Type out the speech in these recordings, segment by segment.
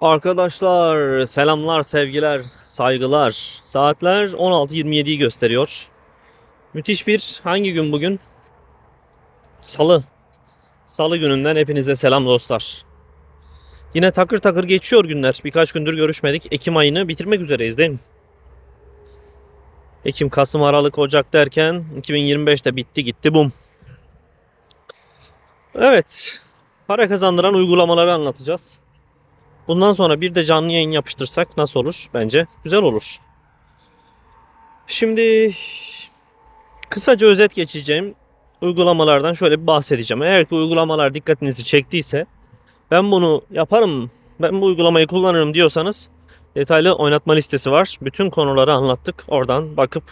Arkadaşlar selamlar, sevgiler, saygılar. Saatler 16.27'yi gösteriyor. Müthiş bir hangi gün bugün? Salı. Salı gününden hepinize selam dostlar. Yine takır takır geçiyor günler. Birkaç gündür görüşmedik. Ekim ayını bitirmek üzereyiz değil mi? Ekim, Kasım, Aralık, Ocak derken 2025'te bitti gitti bum. Evet. Para kazandıran uygulamaları anlatacağız. Bundan sonra bir de canlı yayın yapıştırsak nasıl olur? Bence güzel olur. Şimdi kısaca özet geçeceğim uygulamalardan şöyle bir bahsedeceğim. Eğer ki uygulamalar dikkatinizi çektiyse ben bunu yaparım, ben bu uygulamayı kullanırım diyorsanız detaylı oynatma listesi var. Bütün konuları anlattık. Oradan bakıp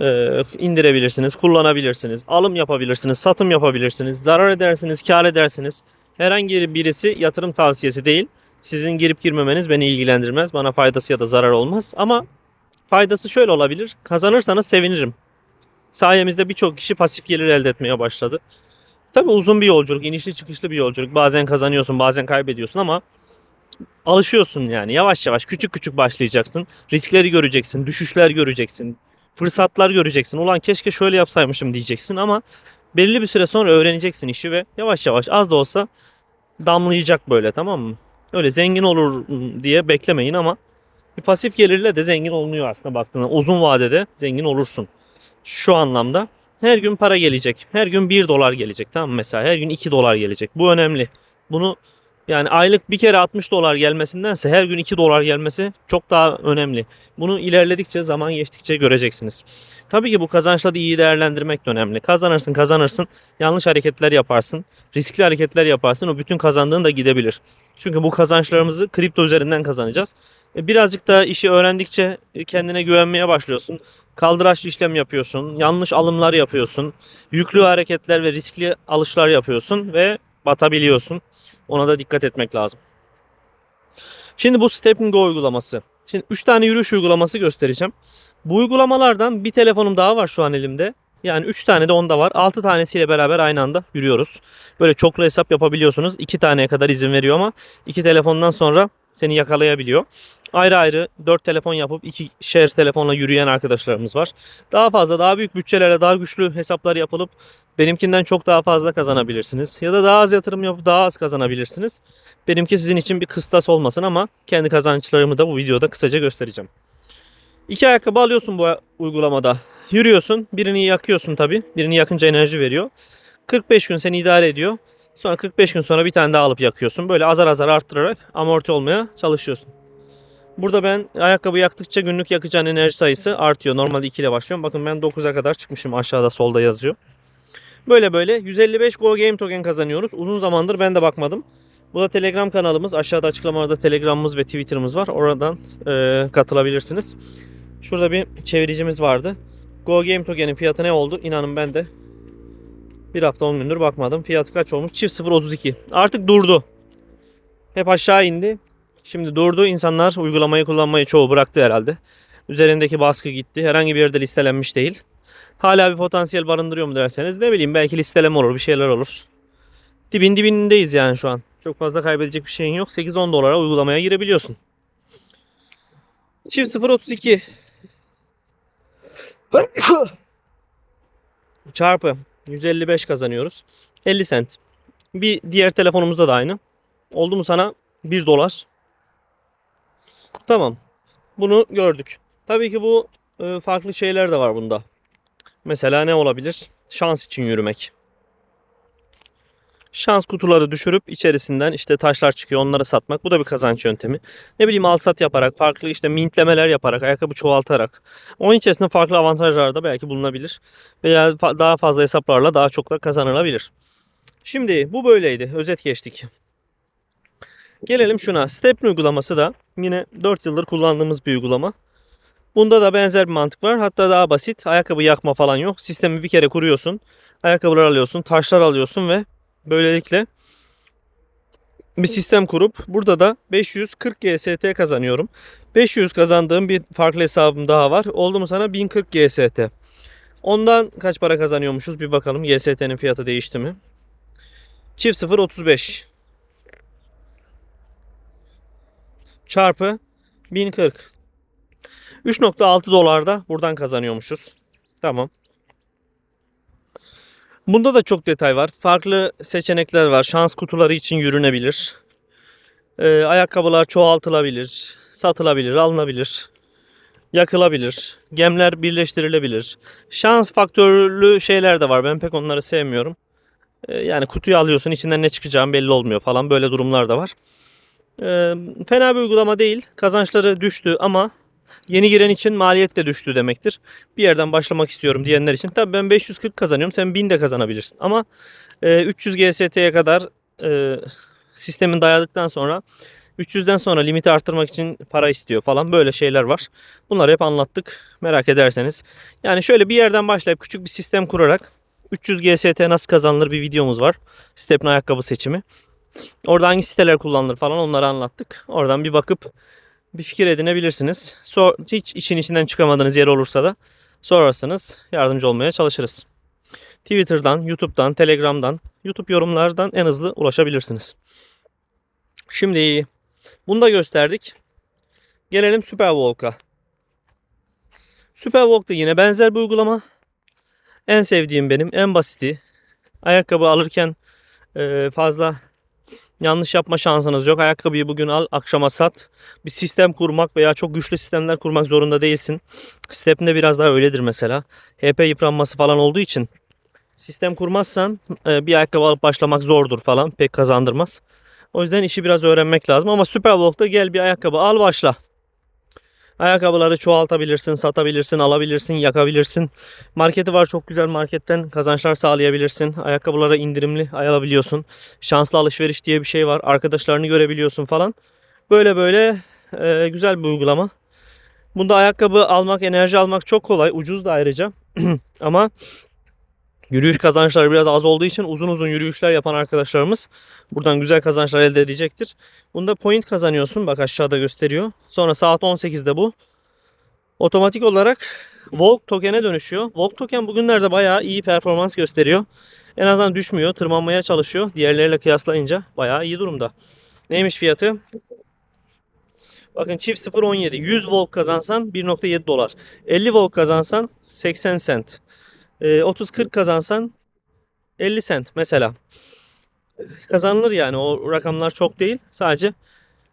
e, indirebilirsiniz, kullanabilirsiniz, alım yapabilirsiniz, satım yapabilirsiniz, zarar edersiniz, kar edersiniz. Herhangi birisi yatırım tavsiyesi değil. Sizin girip girmemeniz beni ilgilendirmez. Bana faydası ya da zarar olmaz. Ama faydası şöyle olabilir. Kazanırsanız sevinirim. Sayemizde birçok kişi pasif gelir elde etmeye başladı. Tabii uzun bir yolculuk, inişli çıkışlı bir yolculuk. Bazen kazanıyorsun, bazen kaybediyorsun ama alışıyorsun yani. Yavaş yavaş, küçük küçük başlayacaksın. Riskleri göreceksin, düşüşler göreceksin, fırsatlar göreceksin. Ulan keşke şöyle yapsaymışım diyeceksin ama belirli bir süre sonra öğreneceksin işi ve yavaş yavaş az da olsa damlayacak böyle tamam mı? Öyle zengin olur diye beklemeyin ama bir pasif gelirle de zengin olunuyor aslında baktığında. Uzun vadede zengin olursun. Şu anlamda her gün para gelecek. Her gün 1 dolar gelecek tamam mı? Mesela her gün 2 dolar gelecek. Bu önemli. Bunu yani aylık bir kere 60 dolar gelmesindense her gün 2 dolar gelmesi çok daha önemli. Bunu ilerledikçe zaman geçtikçe göreceksiniz. Tabii ki bu kazançları iyi değerlendirmek de önemli. Kazanırsın kazanırsın yanlış hareketler yaparsın. Riskli hareketler yaparsın o bütün kazandığın da gidebilir. Çünkü bu kazançlarımızı kripto üzerinden kazanacağız. E, Birazcık da işi öğrendikçe kendine güvenmeye başlıyorsun. Kaldıraçlı işlem yapıyorsun. Yanlış alımlar yapıyorsun. Yüklü hareketler ve riskli alışlar yapıyorsun ve batabiliyorsun. Ona da dikkat etmek lazım. Şimdi bu Step Go uygulaması. Şimdi 3 tane yürüyüş uygulaması göstereceğim. Bu uygulamalardan bir telefonum daha var şu an elimde. Yani 3 tane de onda var. 6 tanesiyle beraber aynı anda yürüyoruz. Böyle çoklu hesap yapabiliyorsunuz. 2 taneye kadar izin veriyor ama 2 telefondan sonra seni yakalayabiliyor. Ayrı ayrı 4 telefon yapıp 2 share telefonla yürüyen arkadaşlarımız var. Daha fazla daha büyük bütçelere daha güçlü hesaplar yapılıp benimkinden çok daha fazla kazanabilirsiniz. Ya da daha az yatırım yapıp daha az kazanabilirsiniz. Benimki sizin için bir kıstas olmasın ama kendi kazançlarımı da bu videoda kısaca göstereceğim. İki ayakkabı alıyorsun bu uygulamada. Yürüyorsun. Birini yakıyorsun tabi. Birini yakınca enerji veriyor. 45 gün seni idare ediyor. Sonra 45 gün sonra bir tane daha alıp yakıyorsun. Böyle azar azar arttırarak amorti olmaya çalışıyorsun. Burada ben ayakkabı yaktıkça günlük yakacağın enerji sayısı artıyor. Normalde 2 ile başlıyorum. Bakın ben 9'a kadar çıkmışım. Aşağıda solda yazıyor. Böyle böyle 155 Go Game Token kazanıyoruz. Uzun zamandır ben de bakmadım. Bu da Telegram kanalımız. Aşağıda açıklamalarda Telegram'ımız ve Twitter'ımız var. Oradan e, katılabilirsiniz. Şurada bir çeviricimiz vardı. Go Game Token'in fiyatı ne oldu? İnanın ben de bir hafta 10 gündür bakmadım. Fiyatı kaç olmuş? Çift 0.32. Artık durdu. Hep aşağı indi. Şimdi durdu. İnsanlar uygulamayı kullanmayı çoğu bıraktı herhalde. Üzerindeki baskı gitti. Herhangi bir yerde listelenmiş değil. Hala bir potansiyel barındırıyor mu derseniz ne bileyim belki listeleme olur bir şeyler olur. Dibin dibindeyiz yani şu an. Çok fazla kaybedecek bir şeyin yok. 8-10 dolara uygulamaya girebiliyorsun. Çift 0.32 çarpı 155 kazanıyoruz. 50 sent. Bir diğer telefonumuzda da aynı. Oldu mu sana 1 dolar. Tamam. Bunu gördük. Tabii ki bu e, farklı şeyler de var bunda. Mesela ne olabilir? Şans için yürümek. Şans kutuları düşürüp içerisinden işte taşlar çıkıyor onları satmak. Bu da bir kazanç yöntemi. Ne bileyim al sat yaparak, farklı işte mintlemeler yaparak, ayakkabı çoğaltarak. Onun içerisinde farklı avantajlar da belki bulunabilir. Veya daha fazla hesaplarla daha çok da kazanılabilir. Şimdi bu böyleydi. Özet geçtik. Gelelim şuna. Stepn uygulaması da yine 4 yıldır kullandığımız bir uygulama. Bunda da benzer bir mantık var. Hatta daha basit. Ayakkabı yakma falan yok. Sistemi bir kere kuruyorsun. Ayakkabılar alıyorsun, taşlar alıyorsun ve böylelikle bir sistem kurup burada da 540 GST kazanıyorum. 500 kazandığım bir farklı hesabım daha var. Oldu mu sana 1040 GST. Ondan kaç para kazanıyormuşuz bir bakalım. GST'nin fiyatı değişti mi? Çift 0 35. çarpı 1040. 3.6 dolarda buradan kazanıyormuşuz. Tamam. Bunda da çok detay var. Farklı seçenekler var. Şans kutuları için yürünebilir. Ee, ayakkabılar çoğaltılabilir, satılabilir, alınabilir, yakılabilir. Gemler birleştirilebilir. Şans faktörlü şeyler de var. Ben pek onları sevmiyorum. Ee, yani kutuyu alıyorsun içinden ne çıkacağı belli olmuyor falan. Böyle durumlar da var. Ee, fena bir uygulama değil. Kazançları düştü ama yeni giren için maliyet de düştü demektir. Bir yerden başlamak istiyorum diyenler için. Tabii ben 540 kazanıyorum. Sen 1000 de kazanabilirsin. Ama e, 300 GST'ye kadar e, sistemin dayadıktan sonra 300'den sonra limiti arttırmak için para istiyor falan böyle şeyler var. Bunları hep anlattık merak ederseniz. Yani şöyle bir yerden başlayıp küçük bir sistem kurarak 300 GST nasıl kazanılır bir videomuz var. Stepne ayakkabı seçimi. Orada hangi siteler kullanılır falan onları anlattık. Oradan bir bakıp bir fikir edinebilirsiniz. So hiç işin içinden çıkamadığınız yer olursa da sorarsanız yardımcı olmaya çalışırız. Twitter'dan, YouTube'dan, Telegram'dan, YouTube yorumlardan en hızlı ulaşabilirsiniz. Şimdi bunu da gösterdik. Gelelim Superwalk'a. Superwalk da yine benzer bir uygulama. En sevdiğim benim, en basiti. Ayakkabı alırken e, fazla yanlış yapma şansınız yok. Ayakkabıyı bugün al, akşama sat. Bir sistem kurmak veya çok güçlü sistemler kurmak zorunda değilsin. Step'inde biraz daha öyledir mesela. HP yıpranması falan olduğu için sistem kurmazsan e, bir ayakkabı alıp başlamak zordur falan. Pek kazandırmaz. O yüzden işi biraz öğrenmek lazım. Ama Superwalk'ta gel bir ayakkabı al başla. Ayakkabıları çoğaltabilirsin, satabilirsin, alabilirsin, yakabilirsin. Marketi var çok güzel marketten kazançlar sağlayabilirsin. Ayakkabılara indirimli alabiliyorsun. Şanslı alışveriş diye bir şey var. Arkadaşlarını görebiliyorsun falan. Böyle böyle e, güzel bir uygulama. Bunda ayakkabı almak, enerji almak çok kolay. Ucuz da ayrıca. Ama Yürüyüş kazançları biraz az olduğu için uzun uzun yürüyüşler yapan arkadaşlarımız buradan güzel kazançlar elde edecektir. Bunda point kazanıyorsun. Bak aşağıda gösteriyor. Sonra saat 18'de bu. Otomatik olarak Volk token'e dönüşüyor. Volk token bugünlerde bayağı iyi performans gösteriyor. En azından düşmüyor. Tırmanmaya çalışıyor. Diğerleriyle kıyaslayınca bayağı iyi durumda. Neymiş fiyatı? Bakın çift 0.17. 100 volt kazansan 1.7 dolar. 50 volt kazansan 80 cent. 30-40 kazansan 50 sent mesela. Kazanılır yani o rakamlar çok değil. Sadece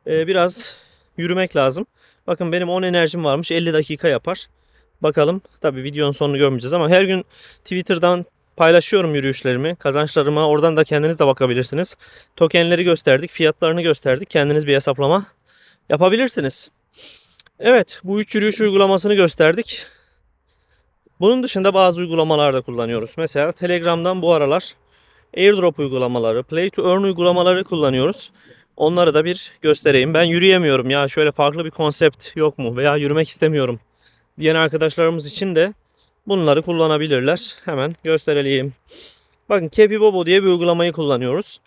e, biraz yürümek lazım. Bakın benim 10 enerjim varmış 50 dakika yapar. Bakalım tabi videonun sonunu görmeyeceğiz ama her gün Twitter'dan paylaşıyorum yürüyüşlerimi, kazançlarıma. Oradan da kendiniz de bakabilirsiniz. Tokenleri gösterdik, fiyatlarını gösterdik. Kendiniz bir hesaplama yapabilirsiniz. Evet, bu üç yürüyüş uygulamasını gösterdik. Bunun dışında bazı uygulamalarda kullanıyoruz. Mesela Telegram'dan bu aralar airdrop uygulamaları, play to earn uygulamaları kullanıyoruz. Onları da bir göstereyim. Ben yürüyemiyorum ya şöyle farklı bir konsept yok mu veya yürümek istemiyorum diyen arkadaşlarımız için de bunları kullanabilirler. Hemen gösterelim. Bakın Kepi Bobo diye bir uygulamayı kullanıyoruz.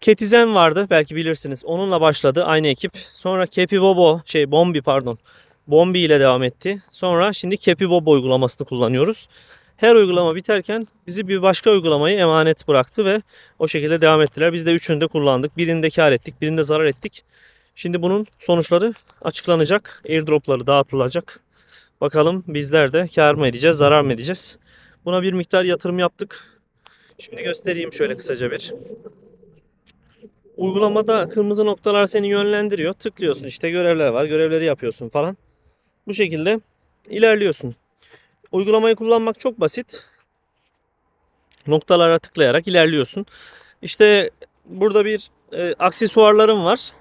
Ketizen vardı belki bilirsiniz. Onunla başladı aynı ekip. Sonra Kepi Bobo şey Bombi pardon. Bombi ile devam etti. Sonra şimdi Kepi Bob uygulamasını kullanıyoruz. Her uygulama biterken bizi bir başka uygulamayı emanet bıraktı ve o şekilde devam ettiler. Biz de üçünü de kullandık. Birinde kar ettik, birinde zarar ettik. Şimdi bunun sonuçları açıklanacak. Airdropları dağıtılacak. Bakalım bizler de kar mı edeceğiz, zarar mı edeceğiz? Buna bir miktar yatırım yaptık. Şimdi göstereyim şöyle kısaca bir. Uygulamada kırmızı noktalar seni yönlendiriyor. Tıklıyorsun işte görevler var. Görevleri yapıyorsun falan. Bu şekilde ilerliyorsun. Uygulamayı kullanmak çok basit. Noktalara tıklayarak ilerliyorsun. İşte burada bir e, aksesuarlarım var.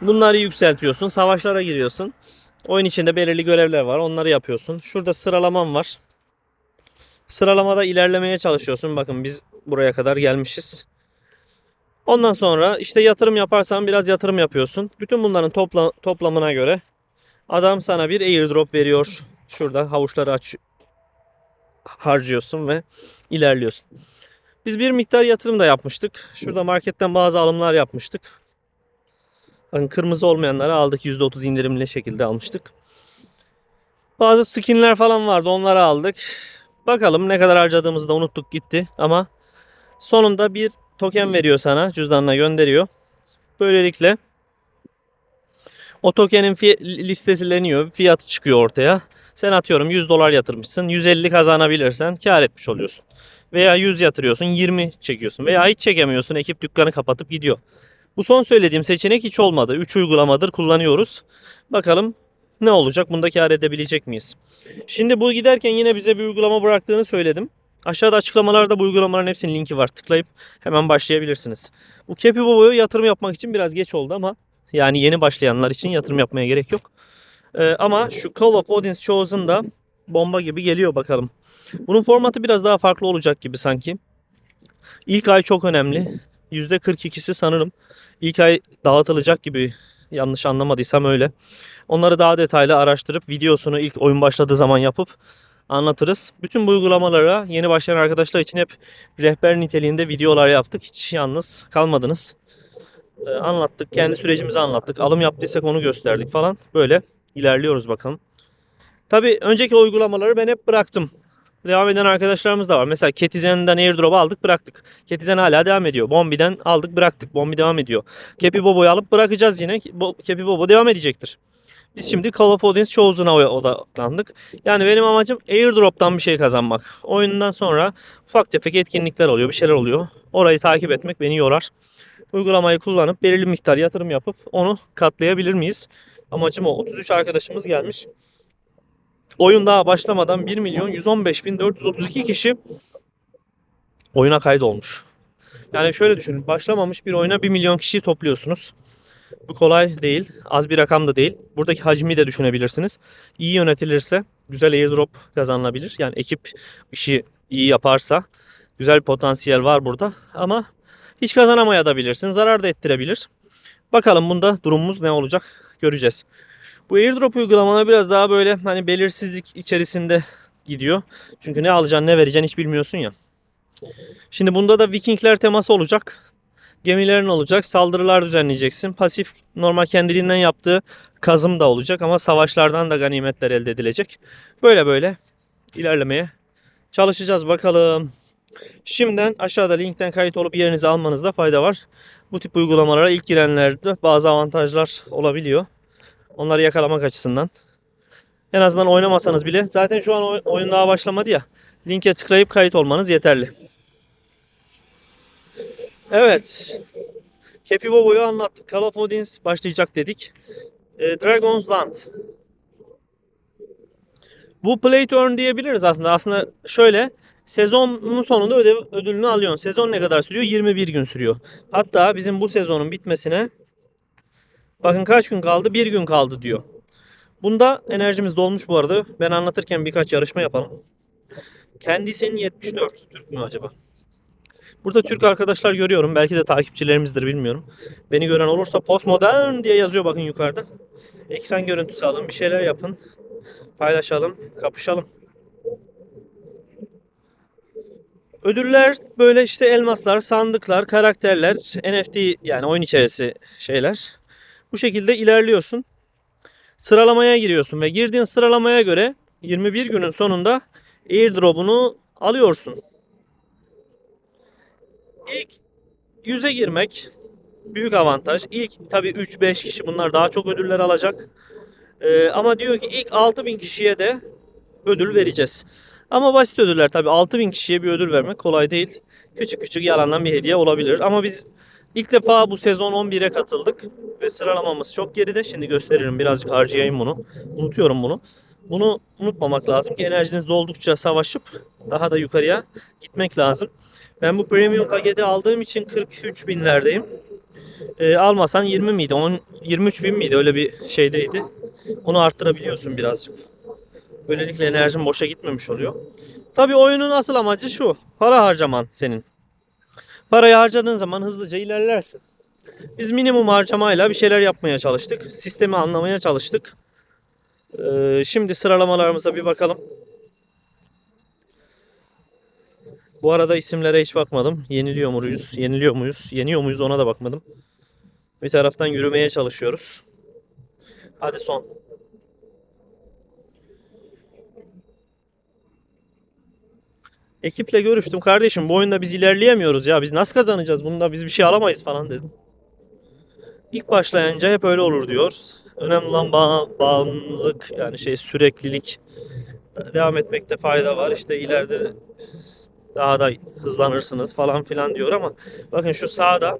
Bunları yükseltiyorsun. Savaşlara giriyorsun. Oyun içinde belirli görevler var. Onları yapıyorsun. Şurada sıralamam var. Sıralamada ilerlemeye çalışıyorsun. Bakın biz buraya kadar gelmişiz. Ondan sonra işte yatırım yaparsan biraz yatırım yapıyorsun. Bütün bunların topla, toplamına göre Adam sana bir airdrop veriyor. Şurada havuçları aç harcıyorsun ve ilerliyorsun. Biz bir miktar yatırım da yapmıştık. Şurada marketten bazı alımlar yapmıştık. Bakın kırmızı olmayanları aldık. %30 indirimli şekilde almıştık. Bazı skinler falan vardı. Onları aldık. Bakalım ne kadar harcadığımızı da unuttuk gitti. Ama sonunda bir token veriyor sana. Cüzdanına gönderiyor. Böylelikle O tokenin listeleniyor. Fiyatı çıkıyor ortaya. Sen atıyorum 100 dolar yatırmışsın. 150 kazanabilirsen kar etmiş oluyorsun. Veya 100 yatırıyorsun 20 çekiyorsun. Veya hiç çekemiyorsun. Ekip dükkanı kapatıp gidiyor. Bu son söylediğim seçenek hiç olmadı. 3 uygulamadır kullanıyoruz. Bakalım ne olacak? Bunda kar edebilecek miyiz? Şimdi bu giderken yine bize bir uygulama bıraktığını söyledim. Aşağıda açıklamalarda bu uygulamaların hepsinin linki var. Tıklayıp hemen başlayabilirsiniz. Bu Kepi Bobo'ya yatırım yapmak için biraz geç oldu ama yani yeni başlayanlar için yatırım yapmaya gerek yok. Ee, ama şu Call of Odin's Chosen da bomba gibi geliyor bakalım. Bunun formatı biraz daha farklı olacak gibi sanki. İlk ay çok önemli. %42'si sanırım ilk ay dağıtılacak gibi yanlış anlamadıysam öyle. Onları daha detaylı araştırıp videosunu ilk oyun başladığı zaman yapıp anlatırız. Bütün bu uygulamalara yeni başlayan arkadaşlar için hep rehber niteliğinde videolar yaptık. Hiç yalnız kalmadınız. Ee, anlattık, kendi sürecimizi anlattık. Alım yaptıysak onu gösterdik falan. Böyle ilerliyoruz bakalım. Tabii önceki uygulamaları ben hep bıraktım. Devam eden arkadaşlarımız da var. Mesela Ketizen'den airdrop aldık bıraktık. Ketizen hala devam ediyor. Bombi'den aldık bıraktık. Bombi devam ediyor. Kepi Bobo'yu alıp bırakacağız yine. Kepi Bobo devam edecektir. Biz şimdi Call of Audience Chosen'a odaklandık. Yani benim amacım airdrop'tan bir şey kazanmak. Oyundan sonra ufak tefek etkinlikler oluyor, bir şeyler oluyor. Orayı takip etmek beni yorar. Uygulamayı kullanıp belirli miktar yatırım yapıp onu katlayabilir miyiz? Amacım o. 33 arkadaşımız gelmiş. Oyun daha başlamadan 1 milyon 115 bin 432 kişi oyuna kaydolmuş. Yani şöyle düşünün. Başlamamış bir oyuna 1 milyon kişiyi topluyorsunuz. Bu kolay değil. Az bir rakam da değil. Buradaki hacmi de düşünebilirsiniz. İyi yönetilirse güzel airdrop kazanılabilir. Yani ekip işi iyi yaparsa güzel bir potansiyel var burada. Ama hiç kazanamaya da bilirsin. Zarar da ettirebilir. Bakalım bunda durumumuz ne olacak göreceğiz. Bu airdrop uygulamaları biraz daha böyle hani belirsizlik içerisinde gidiyor. Çünkü ne alacaksın ne vereceksin hiç bilmiyorsun ya. Şimdi bunda da Vikingler teması olacak. Gemilerin olacak. Saldırılar düzenleyeceksin. Pasif normal kendiliğinden yaptığı kazım da olacak ama savaşlardan da ganimetler elde edilecek. Böyle böyle ilerlemeye çalışacağız bakalım. Şimdiden aşağıda linkten kayıt olup yerinizi almanızda fayda var. Bu tip uygulamalara ilk girenlerde bazı avantajlar olabiliyor. Onları yakalamak açısından. En azından oynamasanız bile. Zaten şu an oy- oyun daha başlamadı ya. Linke tıklayıp kayıt olmanız yeterli. Evet. Kepi Bobo'yu anlattık. Call of Odins başlayacak dedik. E, Dragon's Land. Bu play to earn diyebiliriz aslında. Aslında şöyle sezonun sonunda ödev, ödülünü alıyorsun. Sezon ne kadar sürüyor? 21 gün sürüyor. Hatta bizim bu sezonun bitmesine bakın kaç gün kaldı? Bir gün kaldı diyor. Bunda enerjimiz dolmuş bu arada. Ben anlatırken birkaç yarışma yapalım. Kendisinin 74. Türk mü acaba? Burada Türk arkadaşlar görüyorum. Belki de takipçilerimizdir bilmiyorum. Beni gören olursa postmodern diye yazıyor bakın yukarıda. Ekran görüntüsü alın. Bir şeyler yapın. Paylaşalım. Kapışalım. Ödüller böyle işte elmaslar, sandıklar, karakterler, NFT yani oyun içerisi şeyler. Bu şekilde ilerliyorsun. Sıralamaya giriyorsun ve girdiğin sıralamaya göre 21 günün sonunda airdrop'unu alıyorsun. İlk 100'e girmek büyük avantaj. İlk tabii 3-5 kişi bunlar daha çok ödüller alacak. Ee, ama diyor ki ilk 6000 kişiye de ödül vereceğiz. Ama basit ödüller tabii 6000 kişiye bir ödül vermek kolay değil. Küçük küçük yalandan bir hediye olabilir. Ama biz ilk defa bu sezon 11'e katıldık ve sıralamamız çok geride. Şimdi gösteririm birazcık harcayayım bunu. Unutuyorum bunu. Bunu unutmamak lazım ki enerjiniz doldukça savaşıp daha da yukarıya gitmek lazım. Ben bu premium paketi aldığım için 43 binlerdeyim. Ee, almasan 20 miydi? 10, 23 bin miydi? Öyle bir şeydeydi. Onu arttırabiliyorsun birazcık. Böylelikle enerjin boşa gitmemiş oluyor. Tabii oyunun asıl amacı şu. Para harcaman senin. Parayı harcadığın zaman hızlıca ilerlersin. Biz minimum harcamayla bir şeyler yapmaya çalıştık. Sistemi anlamaya çalıştık. Ee, şimdi sıralamalarımıza bir bakalım. Bu arada isimlere hiç bakmadım. Yeniliyor muyuz? Yeniliyor muyuz? Yeniyor muyuz? Ona da bakmadım. Bir taraftan yürümeye çalışıyoruz. Hadi son. Ekiple görüştüm. Kardeşim bu oyunda biz ilerleyemiyoruz ya. Biz nasıl kazanacağız? Bunda biz bir şey alamayız falan dedim. İlk başlayınca hep öyle olur diyor. Önemli olan bağ- bağımlılık yani şey süreklilik devam etmekte fayda var. İşte ileride daha da hızlanırsınız falan filan diyor ama bakın şu sağda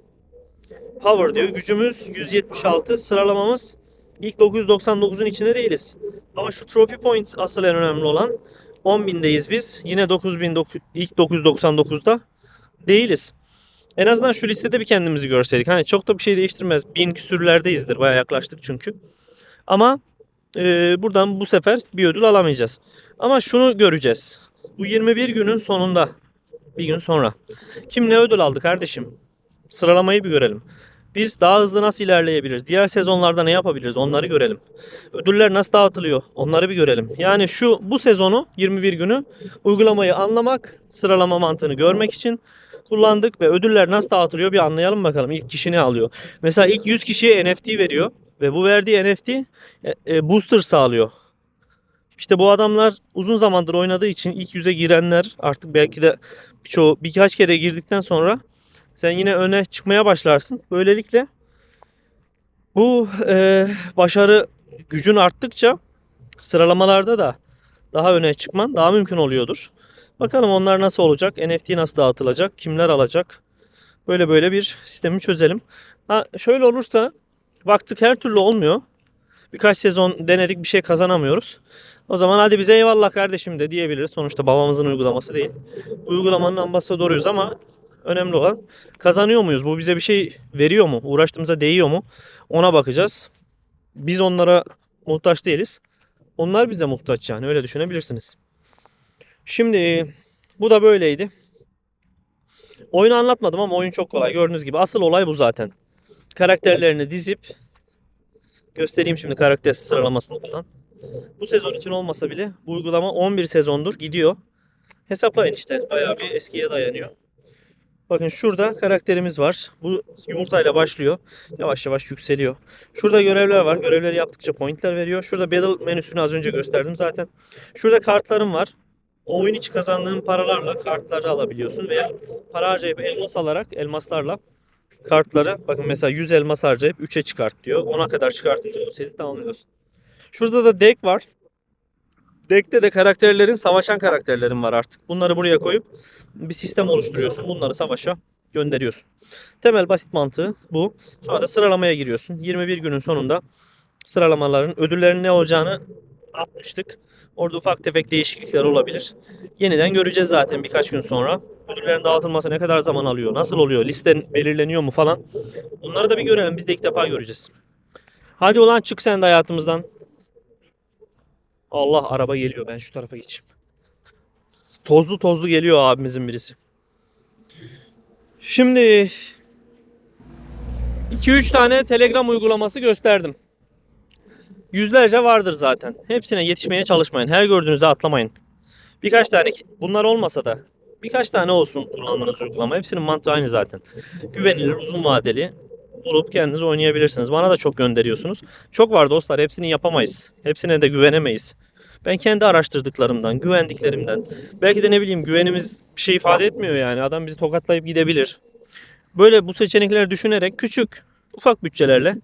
power diyor. Gücümüz 176 sıralamamız ilk 999'un içinde değiliz. Ama şu trophy point asıl en önemli olan 10.000'deyiz biz. Yine 9000 ilk 999'da değiliz. En azından şu listede bir kendimizi görseydik. Hani çok da bir şey değiştirmez. Bin küsürlerdeyizdir. Baya yaklaştık çünkü. Ama e, buradan bu sefer bir ödül alamayacağız. Ama şunu göreceğiz. Bu 21 günün sonunda bir gün sonra. Kim ne ödül aldı kardeşim? Sıralamayı bir görelim. Biz daha hızlı nasıl ilerleyebiliriz? Diğer sezonlarda ne yapabiliriz? Onları görelim. Ödüller nasıl dağıtılıyor? Onları bir görelim. Yani şu bu sezonu 21 günü uygulamayı anlamak, sıralama mantığını görmek için kullandık ve ödüller nasıl dağıtılıyor bir anlayalım bakalım. İlk kişi ne alıyor? Mesela ilk 100 kişiye NFT veriyor ve bu verdiği NFT e, e, booster sağlıyor. İşte bu adamlar uzun zamandır oynadığı için ilk yüze girenler artık belki de birçoğu birkaç kere girdikten sonra sen yine öne çıkmaya başlarsın. Böylelikle bu e, başarı gücün arttıkça sıralamalarda da daha öne çıkman daha mümkün oluyordur. Bakalım onlar nasıl olacak? NFT nasıl dağıtılacak? Kimler alacak? Böyle böyle bir sistemi çözelim. Ha, şöyle olursa baktık her türlü olmuyor. Birkaç sezon denedik bir şey kazanamıyoruz. O zaman hadi bize eyvallah kardeşim de diyebiliriz. Sonuçta babamızın uygulaması değil. Uygulamanın ambasadoruyuz ama önemli olan kazanıyor muyuz? Bu bize bir şey veriyor mu? Uğraştığımıza değiyor mu? Ona bakacağız. Biz onlara muhtaç değiliz. Onlar bize muhtaç yani öyle düşünebilirsiniz. Şimdi bu da böyleydi. Oyunu anlatmadım ama oyun çok kolay. Gördüğünüz gibi asıl olay bu zaten. Karakterlerini dizip göstereyim şimdi karakter sıralamasını falan. Bu sezon için olmasa bile bu uygulama 11 sezondur gidiyor. Hesaplayın işte bayağı bir eskiye dayanıyor. Bakın şurada karakterimiz var. Bu yumurtayla başlıyor. Yavaş yavaş yükseliyor. Şurada görevler var. Görevleri yaptıkça pointler veriyor. Şurada battle menüsünü az önce gösterdim zaten. Şurada kartlarım var. Oyun içi kazandığın paralarla kartları alabiliyorsun veya para harcayıp elmas alarak elmaslarla kartları bakın mesela 100 elmas harcayıp 3'e çıkart diyor. 10'a kadar çıkartınca o seti tamamlıyorsun. Şurada da deck var. Deck'te de karakterlerin savaşan karakterlerin var artık. Bunları buraya koyup bir sistem oluşturuyorsun. Bunları savaşa gönderiyorsun. Temel basit mantığı bu. Sonra da sıralamaya giriyorsun. 21 günün sonunda sıralamaların ödüllerin ne olacağını atmıştık. Orada ufak tefek değişiklikler olabilir. Yeniden göreceğiz zaten birkaç gün sonra. Ödüllerin dağıtılması ne kadar zaman alıyor, nasıl oluyor, listen belirleniyor mu falan. Onları da bir görelim. Biz de ilk defa göreceğiz. Hadi ulan çık sen de hayatımızdan. Allah araba geliyor. Ben şu tarafa geçeyim. Tozlu tozlu geliyor abimizin birisi. Şimdi 2-3 tane Telegram uygulaması gösterdim. Yüzlerce vardır zaten. Hepsine yetişmeye çalışmayın. Her gördüğünüzü atlamayın. Birkaç tane bunlar olmasa da birkaç tane olsun kullandığınız uygulama. Hepsinin mantığı aynı zaten. Güvenilir, uzun vadeli bulup kendiniz oynayabilirsiniz. Bana da çok gönderiyorsunuz. Çok var dostlar. Hepsini yapamayız. Hepsine de güvenemeyiz. Ben kendi araştırdıklarımdan, güvendiklerimden, belki de ne bileyim güvenimiz bir şey ifade etmiyor yani. Adam bizi tokatlayıp gidebilir. Böyle bu seçenekleri düşünerek küçük, ufak bütçelerle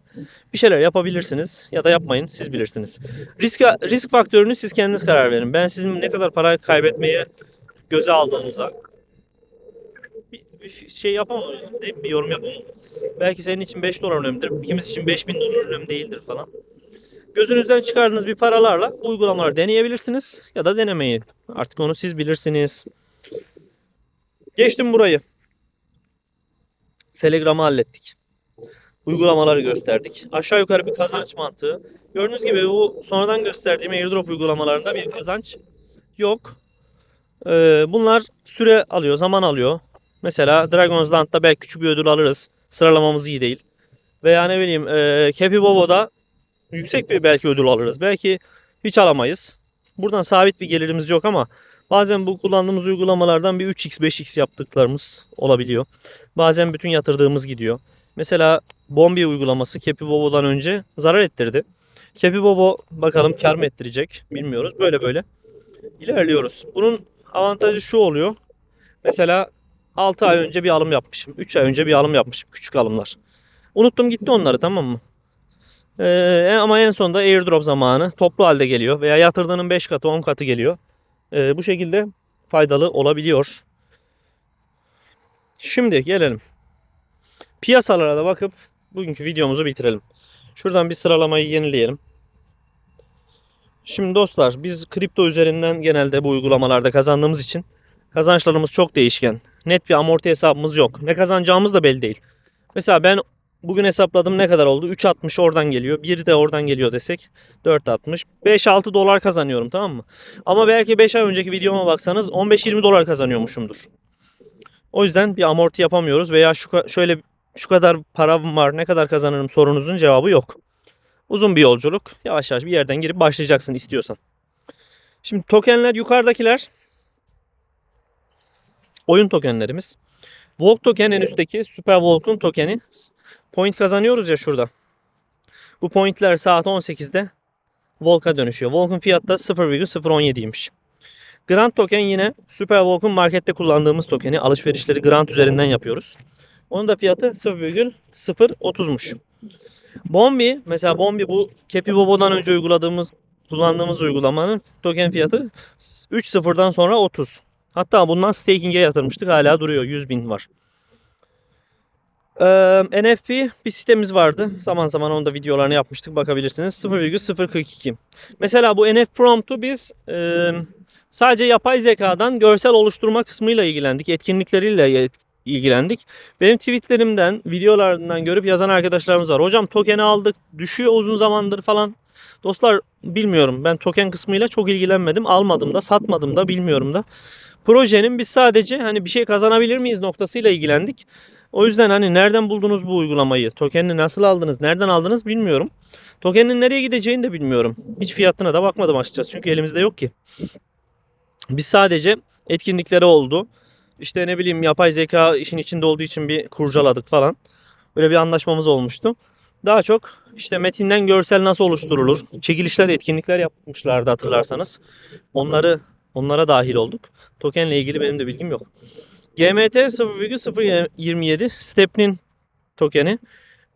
bir şeyler yapabilirsiniz ya da yapmayın siz bilirsiniz. Risk risk faktörünü siz kendiniz karar verin. Ben sizin ne kadar para kaybetmeye göze aldığınıza şey yapamam değil mi? Bir yorum yapamam. Belki senin için 5 dolar önemlidir. İkimiz için 5000 dolar önemli değildir falan. Gözünüzden çıkardığınız bir paralarla bu uygulamaları deneyebilirsiniz ya da denemeyin. Artık onu siz bilirsiniz. Geçtim burayı. Telegram'ı hallettik. Uygulamaları gösterdik. Aşağı yukarı bir kazanç mantığı. Gördüğünüz gibi bu sonradan gösterdiğim airdrop uygulamalarında bir kazanç yok. Ee, bunlar süre alıyor, zaman alıyor. Mesela Dragon's Land'da belki küçük bir ödül alırız. Sıralamamız iyi değil. Veya ne bileyim e, Cappy Bobo'da yüksek bir belki ödül alırız. Belki hiç alamayız. Buradan sabit bir gelirimiz yok ama bazen bu kullandığımız uygulamalardan bir 3x 5x yaptıklarımız olabiliyor. Bazen bütün yatırdığımız gidiyor. Mesela Bombi uygulaması Cappy Bobo'dan önce zarar ettirdi. Cappy Bobo bakalım kar mı ettirecek bilmiyoruz. Böyle böyle ilerliyoruz. Bunun avantajı şu oluyor. Mesela 6 ay önce bir alım yapmışım. 3 ay önce bir alım yapmışım. Küçük alımlar. Unuttum gitti onları tamam mı? Ee, ama en sonunda airdrop zamanı toplu halde geliyor veya yatırdığının 5 katı 10 katı geliyor. Ee, bu şekilde faydalı olabiliyor. Şimdi gelelim. Piyasalara da bakıp bugünkü videomuzu bitirelim. Şuradan bir sıralamayı yenileyelim. Şimdi dostlar biz kripto üzerinden genelde bu uygulamalarda kazandığımız için kazançlarımız çok değişken. Net bir amorti hesabımız yok. Ne kazanacağımız da belli değil. Mesela ben bugün hesapladım ne kadar oldu? 3.60 oradan geliyor. 1 de oradan geliyor desek 4.60. 5-6 dolar kazanıyorum tamam mı? Ama belki 5 ay önceki videoma baksanız 15-20 dolar kazanıyormuşumdur. O yüzden bir amorti yapamıyoruz veya şu şöyle şu kadar param var ne kadar kazanırım sorunuzun cevabı yok. Uzun bir yolculuk. Yavaş yavaş bir yerden girip başlayacaksın istiyorsan. Şimdi tokenler yukarıdakiler oyun tokenlerimiz. Volk token en üstteki Super Volk'un tokeni. Point kazanıyoruz ya şurada. Bu pointler saat 18'de Volk'a dönüşüyor. Volk'un fiyatı da 0,017'ymiş. Grand token yine Super Volk'un markette kullandığımız tokeni. Alışverişleri Grand üzerinden yapıyoruz. Onun da fiyatı 0,030'muş. Bombi mesela Bombi bu Kepi Bobo'dan önce uyguladığımız kullandığımız uygulamanın token fiyatı 3.0'dan sonra 30. Hatta bundan staking'e yatırmıştık. Hala duruyor. 100 bin var. Ee, NFP bir sitemiz vardı. Zaman zaman onda videolarını yapmıştık. Bakabilirsiniz. 0,042. Mesela bu NF prompt'u biz e, sadece yapay zekadan görsel oluşturma kısmıyla ilgilendik. Etkinlikleriyle ilgilendik. Benim tweetlerimden, videolarından görüp yazan arkadaşlarımız var. Hocam tokeni aldık, düşüyor uzun zamandır falan. Dostlar bilmiyorum. Ben token kısmıyla çok ilgilenmedim. Almadım da, satmadım da, bilmiyorum da. Projenin biz sadece hani bir şey kazanabilir miyiz noktasıyla ilgilendik. O yüzden hani nereden buldunuz bu uygulamayı? Tokenini nasıl aldınız? Nereden aldınız bilmiyorum. Tokenin nereye gideceğini de bilmiyorum. Hiç fiyatına da bakmadım açıkçası. Çünkü elimizde yok ki. Biz sadece etkinlikleri oldu. İşte ne bileyim yapay zeka işin içinde olduğu için bir kurcaladık falan. Böyle bir anlaşmamız olmuştu. Daha çok işte metinden görsel nasıl oluşturulur? Çekilişler, etkinlikler yapmışlardı hatırlarsanız. Onları onlara dahil olduk. Tokenle ilgili benim de bilgim yok. GMT 0,027 Step'nin tokeni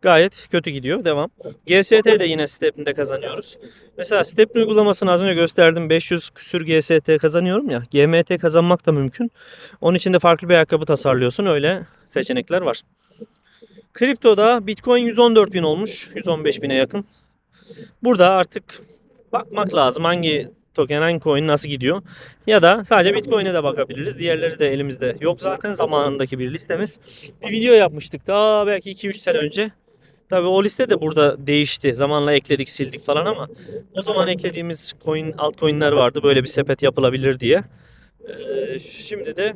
gayet kötü gidiyor. Devam. GST de yine Step'inde kazanıyoruz. Mesela Step'in uygulamasını az önce gösterdim. 500 küsür GST kazanıyorum ya. GMT kazanmak da mümkün. Onun için de farklı bir ayakkabı tasarlıyorsun. Öyle seçenekler var. Kriptoda Bitcoin 114 bin olmuş. 115 bine yakın. Burada artık bakmak lazım hangi token hangi coin nasıl gidiyor. Ya da sadece Bitcoin'e de bakabiliriz. Diğerleri de elimizde yok zaten zamanındaki bir listemiz. Bir video yapmıştık daha belki 2-3 sene önce. Tabii o liste de burada değişti. Zamanla ekledik, sildik falan ama o zaman eklediğimiz coin, altcoin'ler vardı. Böyle bir sepet yapılabilir diye. Ee, şimdi de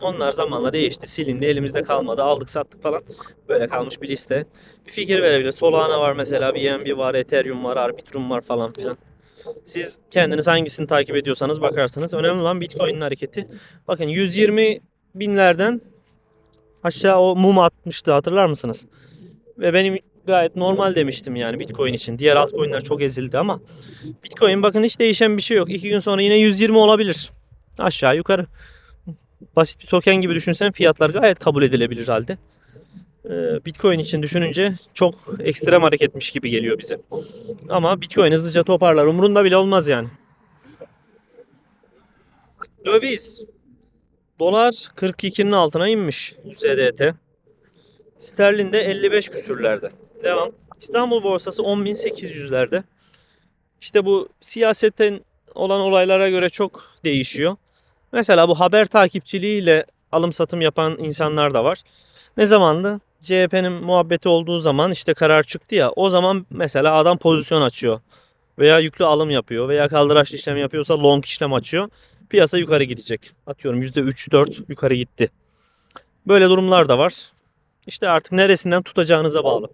onlar zamanla değişti, silindi, elimizde kalmadı. Aldık, sattık falan. Böyle kalmış bir liste. Bir fikir verebilir. Solana var mesela, BNB var, Ethereum var, Arbitrum var falan filan. Siz kendiniz hangisini takip ediyorsanız bakarsınız. Önemli olan Bitcoin'in hareketi. Bakın 120 binlerden aşağı o mum atmıştı hatırlar mısınız? Ve benim gayet normal demiştim yani Bitcoin için. Diğer altcoin'ler çok ezildi ama Bitcoin bakın hiç değişen bir şey yok. 2 gün sonra yine 120 olabilir. Aşağı yukarı. Basit bir token gibi düşünsen fiyatlar gayet kabul edilebilir halde. Ee, Bitcoin için düşününce çok ekstrem hareketmiş gibi geliyor bize. Ama Bitcoin hızlıca toparlar. Umurunda bile olmaz yani. Döviz. Dolar 42'nin altına inmiş USDT. Sterlin de 55 küsürlerde. Devam. İstanbul borsası 10.800'lerde. İşte bu siyasetten olan olaylara göre çok değişiyor. Mesela bu haber takipçiliğiyle alım satım yapan insanlar da var. Ne zamandı? CHP'nin muhabbeti olduğu zaman işte karar çıktı ya. O zaman mesela adam pozisyon açıyor. Veya yüklü alım yapıyor. Veya kaldıraçlı işlem yapıyorsa long işlem açıyor. Piyasa yukarı gidecek. Atıyorum %3-4 yukarı gitti. Böyle durumlar da var. İşte artık neresinden tutacağınıza bağlı.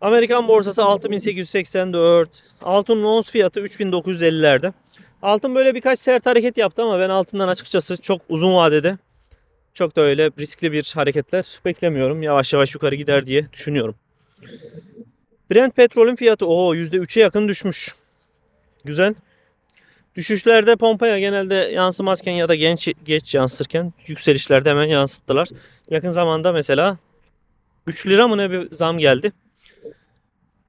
Amerikan borsası 6884. Altının ons fiyatı 3950'lerde. Altın böyle birkaç sert hareket yaptı ama ben altından açıkçası çok uzun vadede çok da öyle riskli bir hareketler beklemiyorum. Yavaş yavaş yukarı gider diye düşünüyorum. Brent petrolün fiyatı o %3'e yakın düşmüş. Güzel. Düşüşlerde pompaya genelde yansımazken ya da genç geç yansırken yükselişlerde hemen yansıttılar. Yakın zamanda mesela 3 lira mı ne bir zam geldi.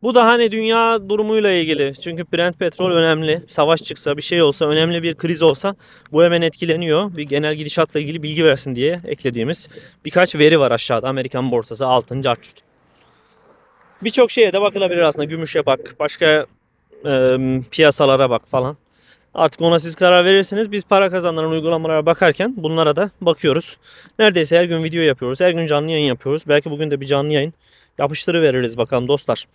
Bu da hani dünya durumuyla ilgili. Çünkü Brent petrol önemli. Savaş çıksa, bir şey olsa, önemli bir kriz olsa bu hemen etkileniyor. Bir genel gidişatla ilgili bilgi versin diye eklediğimiz birkaç veri var aşağıda. Amerikan borsası, altın, cartçut. Birçok şeye de bakılabilir aslında. Gümüşe bak, başka e, piyasalara bak falan. Artık ona siz karar verirsiniz. Biz para kazandıran uygulamalara bakarken bunlara da bakıyoruz. Neredeyse her gün video yapıyoruz. Her gün canlı yayın yapıyoruz. Belki bugün de bir canlı yayın yapıştırıveririz bakalım dostlar.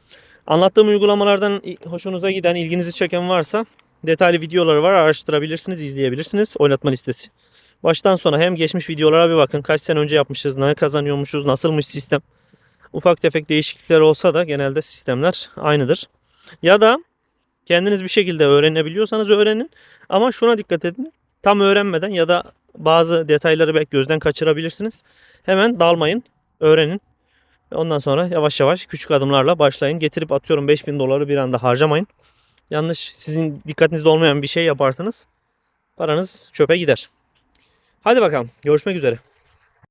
Anlattığım uygulamalardan hoşunuza giden, ilginizi çeken varsa detaylı videoları var. Araştırabilirsiniz, izleyebilirsiniz. Oynatma listesi. Baştan sona hem geçmiş videolara bir bakın. Kaç sene önce yapmışız, ne kazanıyormuşuz, nasılmış sistem. Ufak tefek değişiklikler olsa da genelde sistemler aynıdır. Ya da kendiniz bir şekilde öğrenebiliyorsanız öğrenin. Ama şuna dikkat edin. Tam öğrenmeden ya da bazı detayları belki gözden kaçırabilirsiniz. Hemen dalmayın. Öğrenin. Ondan sonra yavaş yavaş küçük adımlarla başlayın. Getirip atıyorum 5000 doları bir anda harcamayın. Yanlış sizin dikkatinizde olmayan bir şey yaparsınız. Paranız çöpe gider. Hadi bakalım. Görüşmek üzere.